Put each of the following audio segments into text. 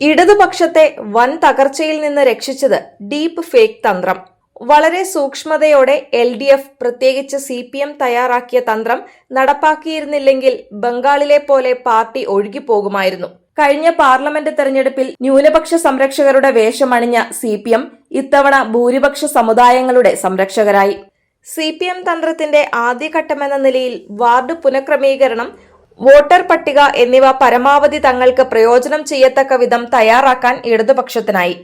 ഇടതുപക്ഷത്തെ വൻ തകർച്ചയിൽ നിന്ന് രക്ഷിച്ചത് ഡീപ്പ് ഫേക്ക് തന്ത്രം. വളരെ സൂക്ഷ്മതയോടെ എൽ ഡി എഫ് പ്രത്യേകിച്ച് സി പി എം തയ്യാറാക്കിയ തന്ത്രം നടപ്പാക്കിയിരുന്നില്ലെങ്കിൽ ബംഗാളിലെ പോലെ പാർട്ടി ഒഴുകിപ്പോകുമായിരുന്നു. കഴിഞ്ഞ പാർലമെന്റ് തെരഞ്ഞെടുപ്പിൽ ന്യൂനപക്ഷ സംരക്ഷകരുടെ വേഷമണിഞ്ഞ സി പി എം ഇത്തവണ ഭൂരിപക്ഷ സമുദായങ്ങളുടെ സംരക്ഷകരായി. സി പി എം തന്ത്രത്തിന്റെ ആദ്യഘട്ടമെന്ന നിലയിൽ വാർഡ് പുനഃക്രമീകരണം വോട്ടർ പട്ടിക എന്നിവ പരമാവധി തങ്ങൾക്ക് പ്രയോജനം ചെയ്യത്തക്ക വിധം തയ്യാറാക്കാൻ ഇടതുപക്ഷത്തിനായി.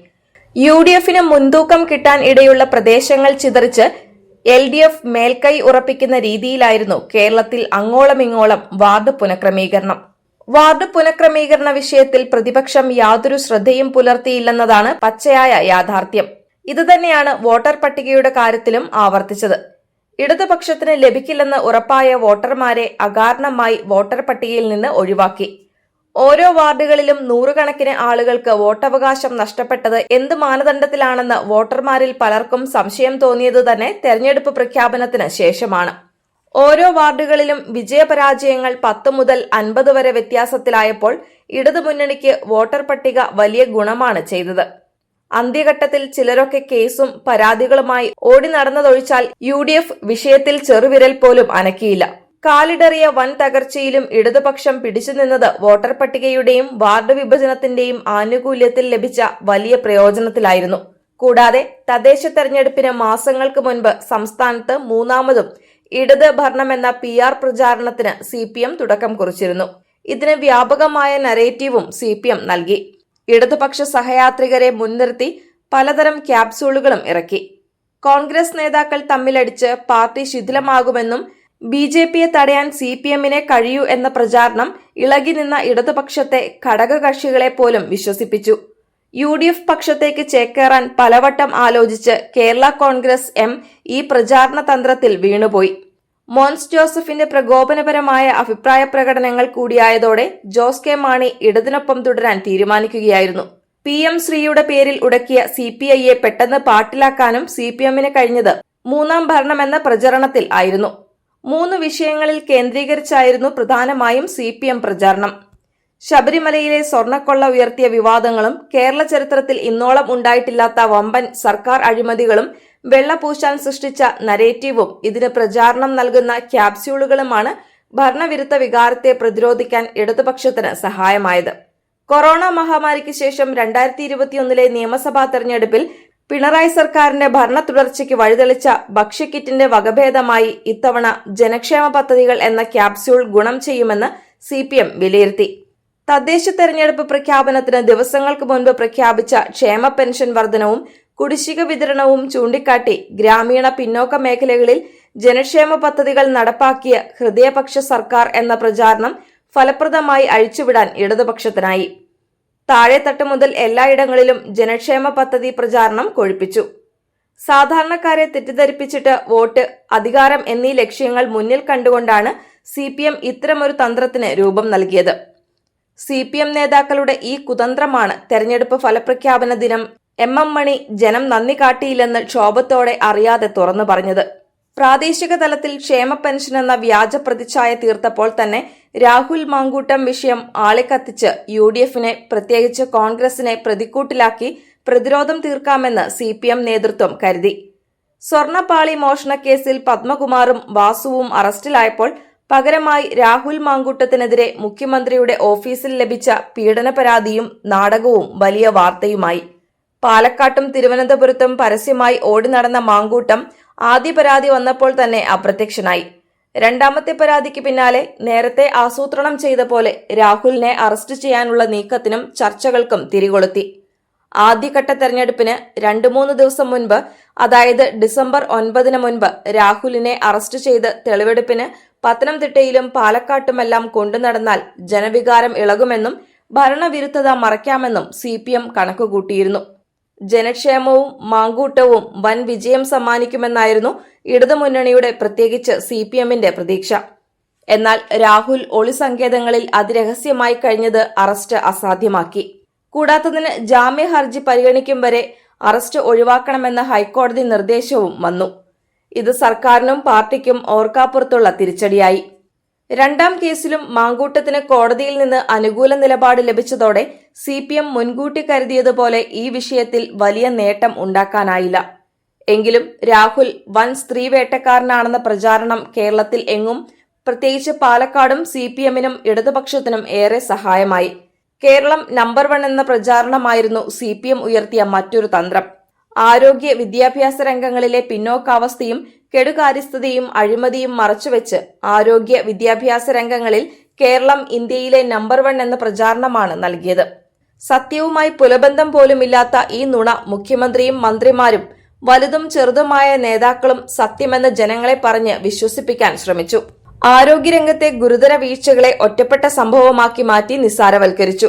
യു ഡി എഫിന് മുൻതൂക്കം കിട്ടാൻ ഇടയുള്ള പ്രദേശങ്ങൾ ചിതറിച്ച് എൽ ഡി എഫ് മേൽക്കൈ ഉറപ്പിക്കുന്ന രീതിയിലായിരുന്നു കേരളത്തിൽ അങ്ങോളമിങ്ങോളം വാർഡ് പുനഃക്രമീകരണം. വാർഡ് പുനഃക്രമീകരണ വിഷയത്തിൽ പ്രതിപക്ഷം യാതൊരു ശ്രദ്ധയും പുലർത്തിയില്ലെന്നതാണ് പച്ചയായ യാഥാർത്ഥ്യം. ഇതുതന്നെയാണ് വോട്ടർ പട്ടികയുടെ കാര്യത്തിലും ആവർത്തിച്ചത്. ഇടതുപക്ഷത്തിന് ലഭിക്കില്ലെന്ന് ഉറപ്പായ വോട്ടർമാരെ അകാരണമായി വോട്ടർ പട്ടികയിൽ നിന്ന് ഒഴിവാക്കി. ഓരോ വാർഡുകളിലും നൂറുകണക്കിന് ആളുകൾക്ക് വോട്ടവകാശം നഷ്ടപ്പെട്ടത് എന്ത് മാനദണ്ഡത്തിലാണെന്ന് വോട്ടർമാരിൽ പലർക്കും സംശയം തോന്നിയത് തന്നെ തെരഞ്ഞെടുപ്പ് പ്രഖ്യാപനത്തിന് ശേഷമാണ്. ഓരോ വാർഡുകളിലും വിജയപരാജയങ്ങൾ പത്ത് മുതൽ അൻപത് വരെ വ്യത്യാസത്തിലായപ്പോൾ ഇടതുമുന്നണിക്ക് വോട്ടർ പട്ടിക വലിയ ഗുണമാണ് ചെയ്തത്. അന്ത്യഘട്ടത്തിൽ ചിലരൊക്കെ കേസും പരാതികളുമായി ഓടി നടന്നതൊഴിച്ചാൽ യു ഡി എഫ് വിഷയത്തിൽ ചെറുവിരൽ പോലും അനക്കിയില്ല. കാലിടറിയ വൻ തകർച്ചയിലും ഇടതുപക്ഷം പിടിച്ചുനിന്നത് വോട്ടർ പട്ടികയുടെയും വാർഡ് വിഭജനത്തിന്റെയും ആനുകൂല്യത്തിൽ ലഭിച്ച വലിയ പ്രയോജനത്തിലായിരുന്നു. കൂടാതെ തദ്ദേശ തെരഞ്ഞെടുപ്പിന് മാസങ്ങൾക്ക് മുൻപ് സംസ്ഥാനത്ത് മൂന്നാമതും ഇടത് ഭരണമെന്ന പി ആർ പ്രചാരണത്തിന് സി പി എം തുടക്കം കുറിച്ചിരുന്നു. ഇതിന് വ്യാപകമായ നരേറ്റീവും സി പി എം നൽകി. ഇടതുപക്ഷ സഹയാത്രികരെ മുൻനിർത്തി പലതരം ക്യാപ്സൂളുകളും ഇറക്കി. കോൺഗ്രസ് നേതാക്കൾ തമ്മിലടിച്ച് പാർട്ടി ശിഥിലമാകുമെന്നും ബി ജെ പിയെ തടയാൻ സി പി എമ്മിനെ കഴിയൂ എന്ന പ്രചാരണം ഇളകി നിന്ന ഇടതുപക്ഷത്തെ ഘടകകക്ഷികളെ പോലും വിശ്വസിപ്പിച്ചു. യു ഡി എഫ് പക്ഷത്തേക്ക് ചേക്കേറാൻ പലവട്ടം ആലോചിച്ച് കേരള കോൺഗ്രസ് എം ഈ പ്രചാരണ തന്ത്രത്തിൽ വീണുപോയി. മോൻസ് ജോസഫിന്റെ പ്രകോപനപരമായ അഭിപ്രായ പ്രകടനങ്ങൾ കൂടിയായതോടെ ജോസ് കെ മാണി ഇടതിനൊപ്പം തുടരാൻ തീരുമാനിക്കുകയായിരുന്നു. പി എം ശ്രീയുടെ പേരിൽ ഉടക്കിയ സി പി ഐയെ പെട്ടെന്ന് പാട്ടിലാക്കാനും സി പി എമ്മിന് കഴിഞ്ഞത് മൂന്നാം ഭരണമെന്ന പ്രചരണത്തിൽ ആയിരുന്നു. മൂന്ന് വിഷയങ്ങളിൽ കേന്ദ്രീകരിച്ചായിരുന്നു പ്രധാനമായും സി പി എം പ്രചാരണം. ശബരിമലയിലെ സ്വർണക്കൊള്ള ഉയർത്തിയ വിവാദങ്ങളും കേരള ചരിത്രത്തിൽ ഇന്നോളം ഉണ്ടായിട്ടില്ലാത്ത വമ്പൻ സർക്കാർ അഴിമതികളും വെള്ളപൂശാൻ സൃഷ്ടിച്ച നരേറ്റീവും ഇതിന് പ്രചാരണം നൽകുന്ന ക്യാപ്സ്യൂളുകളുമാണ് ഭരണവിരുദ്ധ വികാരത്തെ പ്രതിരോധിക്കാൻ ഇടതുപക്ഷത്തിന് സഹായമായത്. കൊറോണ മഹാമാരിക്ക് ശേഷം രണ്ടായിരത്തി ഇരുപത്തിയൊന്നിലെ നിയമസഭാ തെരഞ്ഞെടുപ്പിൽ പിണറായി സർക്കാരിന്റെ ഭരണ തുടർച്ചയ്ക്ക് വഴിതെളിച്ച ഭക്ഷ്യക്കിറ്റിന്റെ വകഭേദമായി ഇത്തവണ ജനക്ഷേമ പദ്ധതികൾ എന്ന ക്യാപ്സ്യൂൾ ഗുണം ചെയ്യുമെന്ന് സി വിലയിരുത്തി. തദ്ദേശ തെരഞ്ഞെടുപ്പ് പ്രഖ്യാപനത്തിന് ദിവസങ്ങൾക്ക് മുൻപ് പ്രഖ്യാപിച്ച ക്ഷേമ പെൻഷൻ വർധനവും കുടിശ്ശിക വിതരണവും ചൂണ്ടിക്കാട്ടി ഗ്രാമീണ പിന്നോക്ക മേഖലകളിൽ ജനക്ഷേമ പദ്ധതികൾ നടപ്പാക്കിയ ഹൃദയപക്ഷ സർക്കാർ എന്ന പ്രചാരണം ഫലപ്രദമായി അഴിച്ചുവിടാൻ ഇടതുപക്ഷത്തിനായി. താഴെത്തട്ട് മുതൽ എല്ലായിടങ്ങളിലും ജനക്ഷേമ പദ്ധതി പ്രചാരണം കൊഴുപ്പിച്ചു. സാധാരണക്കാരെ തെറ്റിദ്ധരിപ്പിച്ചിട്ട് വോട്ട് അധികാരം എന്നീ ലക്ഷ്യങ്ങൾ മുന്നിൽ കണ്ടുകൊണ്ടാണ് സി പി എം ഇത്തരമൊരു തന്ത്രത്തിന് രൂപം നൽകിയത്. സി പി എം നേതാക്കളുടെ ഈ കുതന്ത്രമാണ് തെരഞ്ഞെടുപ്പ് ഫലപ്രഖ്യാപന ദിനം എം എം മണി ജനം നന്ദി കാട്ടിയില്ലെന്ന് ക്ഷോഭത്തോടെ അറിയാതെ തുറന്നു പറഞ്ഞത്. പ്രാദേശിക തലത്തിൽ ക്ഷേമ പെൻഷൻ എന്ന വ്യാജ പ്രതിച്ഛായ തീർത്തപ്പോൾ തന്നെ രാഹുൽ മാങ്കൂട്ടം വിഷയം ആളിക്കത്തിച്ച് യു ഡി എഫിനെ പ്രത്യേകിച്ച് കോൺഗ്രസിനെ പ്രതിക്കൂട്ടിലാക്കി പ്രതിരോധം തീർക്കാമെന്ന് സി പി എം നേതൃത്വം കരുതി. സ്വർണപ്പാളി മോഷണക്കേസിൽ പത്മകുമാറും വാസുവും അറസ്റ്റിലായപ്പോൾ പകരമായി രാഹുൽ മാങ്കൂട്ടത്തിനെതിരെ മുഖ്യമന്ത്രിയുടെ ഓഫീസിൽ ലഭിച്ച പീഡന പരാതിയും നാടകവും വലിയ വാർത്തയുമായി. പാലക്കാട്ടും തിരുവനന്തപുരത്തും പരസ്യമായി ഓടി നടന്ന മാങ്കൂട്ടം ആദ്യ പരാതി വന്നപ്പോൾ തന്നെ അപ്രത്യക്ഷനായി. രണ്ടാമത്തെ പരാതിക്ക് പിന്നാലെ നേരത്തെ ആസൂത്രണം ചെയ്ത പോലെ രാഹുലിനെ അറസ്റ്റ് ചെയ്യാനുള്ള നീക്കത്തിനും ചർച്ചകൾക്കും തിരികൊളുത്തി. ആദ്യഘട്ട തെരഞ്ഞെടുപ്പിന് രണ്ടു മൂന്ന് ദിവസം മുൻപ് അതായത് ഡിസംബർ ഒൻപതിന് മുൻപ് രാഹുലിനെ അറസ്റ്റ് ചെയ്ത് തെളിവെടുപ്പിന് പത്തനംതിട്ടയിലും പാലക്കാട്ടുമെല്ലാം കൊണ്ടുനടന്നാൽ ജനവികാരം ഇളകുമെന്നും ഭരണവിരുദ്ധത മറയ്ക്കാമെന്നും സി പി എം കണക്കുകൂട്ടിയിരുന്നു. ജനക്ഷേമവും മാങ്കൂട്ടവും വൻ വിജയം സമ്മാനിക്കുമെന്നായിരുന്നു ഇടതുമുന്നണിയുടെ പ്രത്യേകിച്ച് സി പി എമ്മിന്റെ പ്രതീക്ഷ. എന്നാൽ രാഹുൽ ഒളിസങ്കേതങ്ങളിൽ അതിരഹസ്യമായി കഴിഞ്ഞത് അറസ്റ്റ് അസാധ്യമാക്കി. കൂടാത്തതിന് ജാമ്യ ഹർജി പരിഗണിക്കും വരെ അറസ്റ്റ് ഒഴിവാക്കണമെന്ന ഹൈക്കോടതി നിർദ്ദേശവും വന്നു. ഇത് സർക്കാരിനും പാർട്ടിക്കും ഓർക്കാപ്പുറത്തുള്ള തിരിച്ചടിയായി. രണ്ടാം കേസിലും മാങ്കൂട്ടത്തിന് കോടതിയിൽ നിന്ന് അനുകൂല നിലപാട് ലഭിച്ചതോടെ സി പി എം മുൻകൂട്ടി കരുതിയതുപോലെ ഈ വിഷയത്തിൽ വലിയ നേട്ടം ഉണ്ടാക്കാനായില്ല. എങ്കിലും രാഹുൽ വൻ സ്ത്രീ വേട്ടക്കാരനാണെന്ന പ്രചാരണം കേരളത്തിൽ എങ്ങും പ്രത്യേകിച്ച് പാലക്കാടും സി പി എമ്മിനും ഇടതുപക്ഷത്തിനും ഏറെ സഹായമായി. കേരളം നമ്പർ വൺ എന്ന പ്രചാരണമായിരുന്നു സി പി എം ഉയർത്തിയ മറ്റൊരു തന്ത്രം. ആരോഗ്യ വിദ്യാഭ്യാസ രംഗങ്ങളിലെ പിന്നോക്കാവസ്ഥയും കെടുകാര്യസ്ഥതയും അഴിമതിയും മറച്ചുവെച്ച് ആരോഗ്യ വിദ്യാഭ്യാസ രംഗങ്ങളിൽ കേരളം ഇന്ത്യയിലെ നമ്പർ വൺ എന്ന പ്രചാരണമാണ് നൽകിയത്. സത്യവുമായി പുലബന്ധം പോലുമില്ലാത്ത ഈ നുണ മുഖ്യമന്ത്രിയും മന്ത്രിമാരും വലുതും ചെറുതുമായ നേതാക്കളും സത്യമെന്ന് ജനങ്ങളെ പറഞ്ഞ് വിശ്വസിപ്പിക്കാൻ ശ്രമിച്ചു. ആരോഗ്യരംഗത്തെ ഗുരുതര വീഴ്ചകളെ ഒറ്റപ്പെട്ട സംഭവമാക്കി മാറ്റി നിസ്സാരവൽക്കരിച്ചു.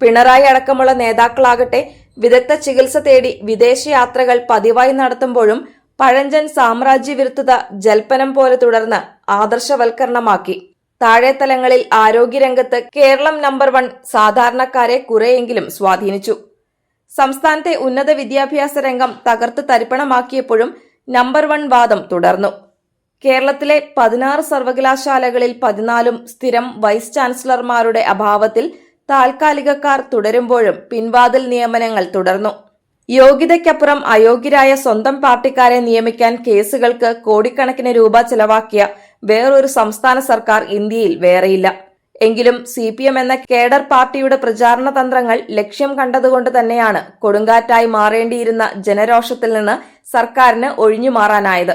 പിണറായി അടക്കമുള്ള നേതാക്കളാകട്ടെ വിദഗ്ധ ചികിത്സ തേടി വിദേശയാത്രകൾ പതിവായി നടത്തുമ്പോഴും പഴഞ്ചൻ സാമ്രാജ്യവിരുദ്ധത ജൽപ്പനം പോലെ തുടർന്ന് ആദർശവൽക്കരണമാക്കി. താഴെത്തലങ്ങളിൽ ആരോഗ്യരംഗത്ത് കേരളം നമ്പർ വൺ സാധാരണക്കാരെ കുറെയെങ്കിലും സ്വാധീനിച്ചു. സംസ്ഥാനത്തെ ഉന്നത വിദ്യാഭ്യാസ രംഗം തകർത്ത് തരിപ്പണമാക്കിയപ്പോഴും നമ്പർ വൺ വാദം തുടർന്നു. കേരളത്തിലെ പതിനാറ് സർവകലാശാലകളിൽ പതിനാലും സ്ഥിരം വൈസ് ചാൻസലർമാരുടെ അഭാവത്തിൽ താൽക്കാലികക്കാർ തുടരുമ്പോഴും പിൻവാതിൽ നിയമനങ്ങൾ തുടർന്നു. യോഗ്യതയ്ക്കപ്പുറം അയോഗ്യരായ സ്വന്തം പാർട്ടിക്കാരെ നിയമിക്കാൻ കേസുകൾക്ക് കോടിക്കണക്കിന് രൂപ ചെലവാക്കിയ വേറൊരു സംസ്ഥാന സർക്കാർ ഇന്ത്യയിൽ വേറെയില്ല. എങ്കിലും സി പി എം എന്ന കേഡർ പാർട്ടിയുടെ പ്രചാരണ തന്ത്രങ്ങൾ ലക്ഷ്യം കണ്ടതുകൊണ്ട് തന്നെയാണ് കൊടുങ്കാറ്റായി മാറേണ്ടിയിരുന്ന ജനരോഷത്തിൽ നിന്ന് സർക്കാരിന് ഒഴിഞ്ഞു മാറാനായത്